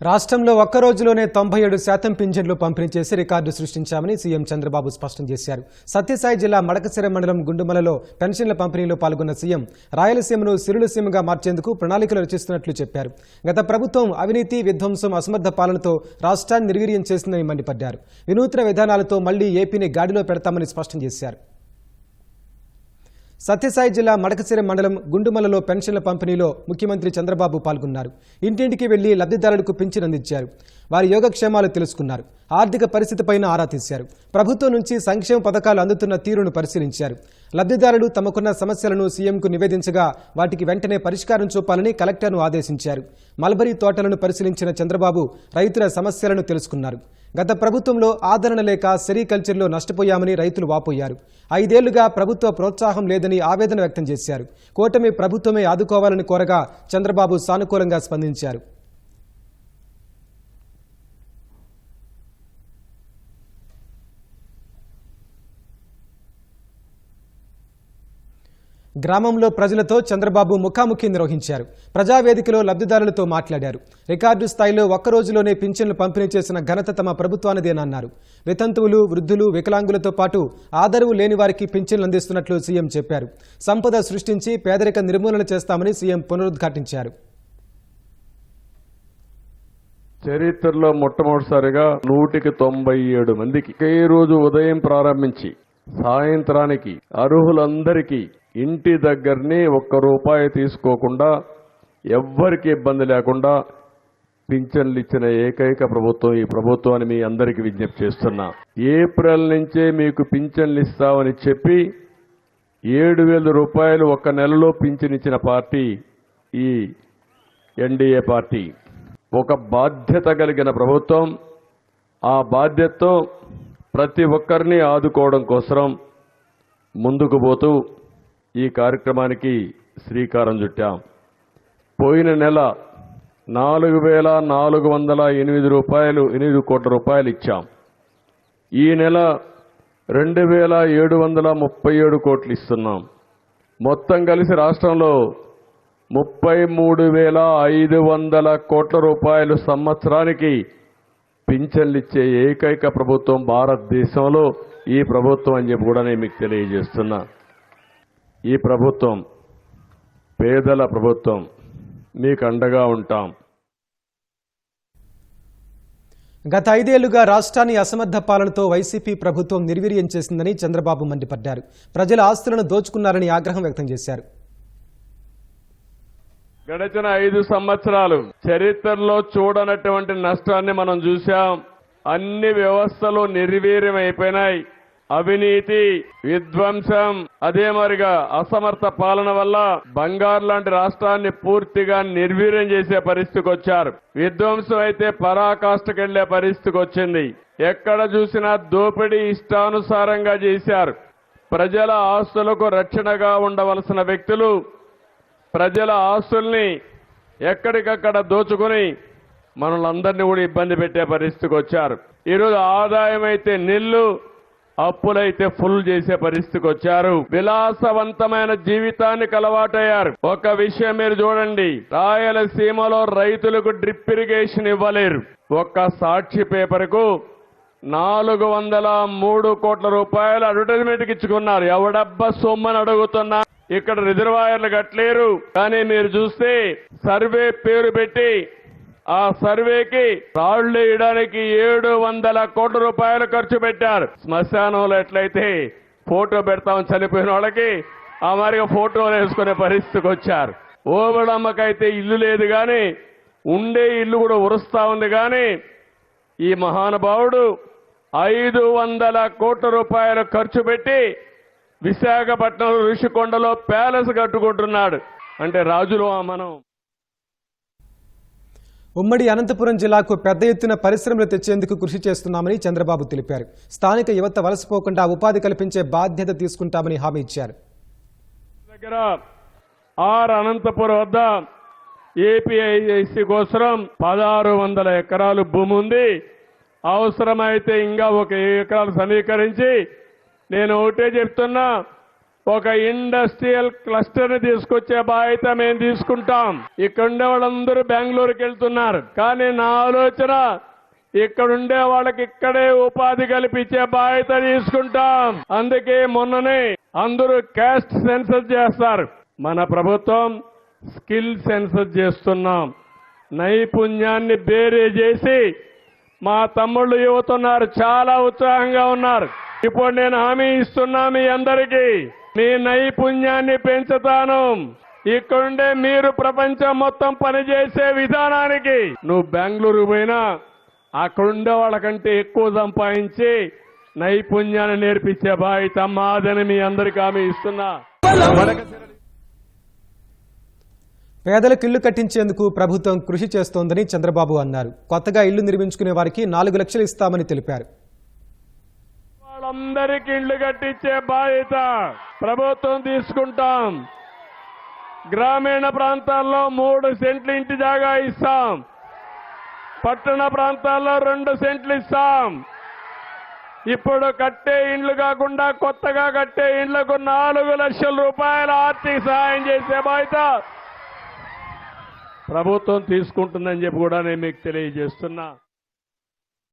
రాష్ట్రంలో ఒక్క రోజులోనే తొంభై ఏడు శాతం పింఛన్లు పంపిణీ చేసి రికార్డు సృష్టించామని సీఎం చంద్రబాబు స్పష్టం చేశారు. సత్యసాయి జిల్లా మడకసిర మండలం గుండుమలలో పెన్షన్ల పంపిణీలో పాల్గొన్న సీఎం రాయలసీమను సిరులసీమగా మార్చేందుకు ప్రణాళికలు రచిస్తున్నట్లు చెప్పారు. గత ప్రభుత్వం అవినీతి విధ్వంసం అసమర్థ పాలనతో రాష్ట్రాన్ని నిర్వీర్యం చేసిందని మండిపడ్డారు. వినూత్న విధానాలతో మళ్ళీ ఏపీని గాడిలో పెడతామని స్పష్టం చేశారు. సత్యసాయి జిల్లా మడకసిర మండలం గుండుమలలో పెన్షన్ల పంపిణీలో ముఖ్యమంత్రి చంద్రబాబు పాల్గొన్నారు. ఇంటింటికి వెళ్ళి లబ్ధిదారులకు పింఛన్ అందించారు. వారి యోగక్షేమాలు తెలుసుకున్నారు. ఆర్థిక పరిస్థితిపైన ఆరా తీశారు. ప్రభుత్వం నుంచి సంక్షేమ పథకాలు అందుతున్న తీరును పరిశీలించారు. లబ్ధిదారులు తమకున్న సమస్యలను సీఎంకు నివేదించగా వాటికి వెంటనే పరిష్కారం చూపాలని కలెక్టర్ను ఆదేశించారు. మల్బరీ తోటలను పరిశీలించిన చంద్రబాబు రైతుల సమస్యలను తెలుసుకున్నారు. గత ప్రభుత్వంలో ఆదరణ లేక సెరికల్చర్లో నష్టపోయామని రైతులు వాపోయారు. ఐదేళ్ళుగా ప్రభుత్వ ప్రోత్సాహం లేదని ఆవేదన వ్యక్తం చేశారు. కూటమి ప్రభుత్వమే ఆదుకోవాలని కోరగా చంద్రబాబు సానుకూలంగా స్పందించారు. గ్రామంలో ప్రజలతో చంద్రబాబు ముఖాముఖి నిర్వహించారు. ప్రజావేదికలో లబ్ధిదారులతో మాట్లాడారు. రికార్డు స్థాయిలో ఒక్క రోజులోనే పింఛన్లు పంపిణీ చేసిన ఘనత తమ ప్రభుత్వానిదేనన్నారు వితంతువులు వృద్ధులు వికలాంగులతో పాటు ఆదరవు లేని వారికి పింఛన్లు అందిస్తున్నట్లు సీఎం చెప్పారు. సంపద సృష్టించి పేదరిక నిర్మూలన చేస్తామని సీఎం పునరుద్ఘాటించారు. చరిత్రలో మొట్టమొదటిసారిగా నూటికి తొంభై ఏడు మందికి ఒకే రోజు ఉదయం ప్రారంభించి సాయంత్రానికి అర్హులందరికీ ఇంటి దగ్గరనే ఒక్క రూపాయి తీసుకోకుండా ఎవ్వరికి ఇబ్బంది లేకుండా పింఛన్లు ఇచ్చిన ఏకైక ప్రభుత్వం ఈ ప్రభుత్వాన్ని మీ అందరికీ విజ్ఞప్తి చేస్తున్నా. ఏప్రిల్ నుంచే మీకు పింఛన్లు ఇస్తామని చెప్పి ఏడు వేల రూపాయలు ఒక్క నెలలో పింఛన్ ఇచ్చిన పార్టీ ఈ ఎన్డీఏ పార్టీ. ఒక బాధ్యత కలిగిన ప్రభుత్వం ఆ బాధ్యతతో ప్రతి ఒక్కరిని ఆదుకోవడం కోసం ముందుకు పోతూ ఈ కార్యక్రమానికి శ్రీకారం చుట్టాం. పోయిన నెల నాలుగు వేల నాలుగు వందల ఎనిమిది రూపాయలు ఎనిమిది కోట్ల రూపాయలు ఇచ్చాం. ఈ నెల రెండు వేల ఏడు వందల ముప్పై ఏడు కోట్లు ఇస్తున్నాం. మొత్తం కలిసి రాష్ట్రంలో ముప్పై మూడు వేల ఐదు వందల కోట్ల రూపాయలు సంవత్సరానికి పింఛన్లు ఇచ్చే ఏకైక ప్రభుత్వం భారతదేశంలో ఈ ప్రభుత్వం అని చెప్పి కూడా నేను మీకు తెలియజేస్తున్నా. ఈ ప్రభుత్వం పేదల ప్రభుత్వం మీకు అండగా ఉంటాం. గత ఐదేళ్ళుగా రాష్ట్రాన్ని అసమర్థ పాలనతో వైసీపీ ప్రభుత్వం నిర్వీర్యం చేసిందని చంద్రబాబు మండిపడ్డారు. ప్రజల ఆస్తులను దోచుకున్నారని ఆగ్రహం వ్యక్తం చేశారు. గడిచిన ఐదు సంవత్సరాలు చరిత్రలో చూడనటువంటి నష్టాన్ని మనం చూశాం. అన్ని వ్యవస్థలు నిర్వీర్యం అయిపోయినాయి అవినీతి విధ్వంసం అదే మరిగా అసమర్థ పాలన వల్ల బంగారు లాంటి రాష్ట్రాన్ని పూర్తిగా నిర్వీర్యం చేసే పరిస్థితికి వచ్చారు. విధ్వంసం అయితే పరాకాష్ఠకెళ్ళే పరిస్థితికి వచ్చింది. ఎక్కడ చూసినా దోపిడీ ఇష్టానుసారంగా చేశారు. ప్రజల ఆస్తులకు రక్షణగా ఉండవలసిన వ్యక్తులు ప్రజల ఆస్తుల్ని ఎక్కడికక్కడ దోచుకుని మనలందరినీ కూడా ఇబ్బంది పెట్టే పరిస్థితికి వచ్చారు. ఈరోజు ఆదాయం అయితే నిల్లు అప్పులైతే ఫుల్ చేసే పరిస్థితికి వచ్చారు. విలాసవంతమైన జీవితానికి అలవాటయ్యారు. ఒక విషయం మీరు చూడండి. రాయలసీమలో రైతులకు డ్రిప్ ఇరిగేషన్ ఇవ్వలేరు. ఒక్క సాక్షి పేపర్కు నాలుగు వందల మూడు కోట్ల రూపాయలు అడ్వర్టైజ్మెంట్ ఇచ్చుకున్నారు. ఎవడబ్బా సొమ్మని అడుగుతున్నా? ఇక్కడ రిజర్వాయర్లు కట్టలేరు. కానీ మీరు చూస్తే సర్వే పేరు పెట్టి ఆ సర్వేకి రాళ్ళు వేయడానికి ఏడు వందల కోట్ల రూపాయలు ఖర్చు పెట్టారు. శ్మశానంలో ఎట్లయితే ఫోటో పెడతామని చనిపోయిన వాళ్ళకి ఆ మరిగా ఫోటోలు వేసుకునే పరిస్థితికి వచ్చారు. ఓబడమ్మకైతే ఇల్లు లేదు కానీ ఉండే ఇల్లు కూడా ఉరుస్తా ఉంది కానీ ఈ మహానుభావుడు ఐదు వందల కోట్ల రూపాయలు ఖర్చు పెట్టి విశాఖపట్నం ఋషికొండలో ప్యాలెస్ కట్టుకుంటున్నాడు. అంటే రాజులు ఆ మనం. ఉమ్మడి అనంతపురం జిల్లాకు పెద్ద ఎత్తున పరిశ్రమలు తెచ్చేందుకు కృషి చేస్తున్నామని చంద్రబాబు తెలిపారు. స్థానిక యువత వలసపోకుండా ఉపాధి కల్పించే బాధ్యత తీసుకుంటామని హామీ ఇచ్చారు. దగ్గర ఆర్ అనంతపురం వద్ద ఏపీఐసి కోసం పదహారు వందల ఎకరాలు భూమి ఉంది. అవసరమైతే ఇంకా ఒక ఎకరాలు సమీకరించి నేను ఒకటే చెప్తున్నా ఒక ఇండస్ట్రియల్ క్లస్టర్ని తీసుకొచ్చే బాధ్యత మేము తీసుకుంటాం. ఇక్కడ ఉండే వాళ్ళందరూ బెంగళూరుకి వెళ్తున్నారు. కానీ నా ఆలోచన ఇక్కడ ఉండే వాళ్ళకి ఇక్కడే ఉపాధి కల్పించే బాధ్యత తీసుకుంటాం. అందుకే మొన్ననే అందరూ క్యాస్ట్ సెన్సస్ చేస్తారు. మన ప్రభుత్వం స్కిల్ సెన్సస్ చేస్తున్నాం. నైపుణ్యాన్ని బేరే చేసి మా తమ్ముళ్ళు యువతున్నారు చాలా ఉత్సాహంగా ఉన్నారు. ఇప్పుడు నేను హామీ ఇస్తున్నా మీ అందరికీ. మీ నైపుణ్యాన్ని పెంచుతాను. ఇక్కడుండే మీరు ప్రపంచం మొత్తం పనిచేసే విధానానికి. నువ్వు బెంగళూరు పోయినా అక్కడుండే వాళ్ళకంటే ఎక్కువ సంపాదించి నైపుణ్యాన్ని నేర్పించే బాధ్యత మాదని మీ అందరికీ ఆమె ఇస్తున్నా. పేదలకు ఇల్లు కట్టించేందుకు ప్రభుత్వం కృషి చేస్తోందని చంద్రబాబు అన్నారు. కొత్తగా ఇల్లు నిర్మించుకునే వారికి నాలుగు లక్షలు ఇస్తామని తెలిపారు. వాళ్ళందరికీ ఇళ్ళు కట్టించే బాధ్యత ప్రభుత్వం తీసుకుంటాం. గ్రామీణ ప్రాంతాల్లో మూడు సెంట్లు ఇంటి జాగా ఇస్తాం. పట్టణ ప్రాంతాల్లో రెండు సెంట్లు ఇస్తాం. ఇప్పుడు కట్టే ఇండ్లు కాకుండా కొత్తగా కట్టే ఇండ్లకు నాలుగు లక్షల రూపాయల ఆర్థిక సహాయం చేసే బాధ్యత ప్రభుత్వం తీసుకుంటుందని చెప్పి కూడా నేను మీకు తెలియజేస్తున్నా.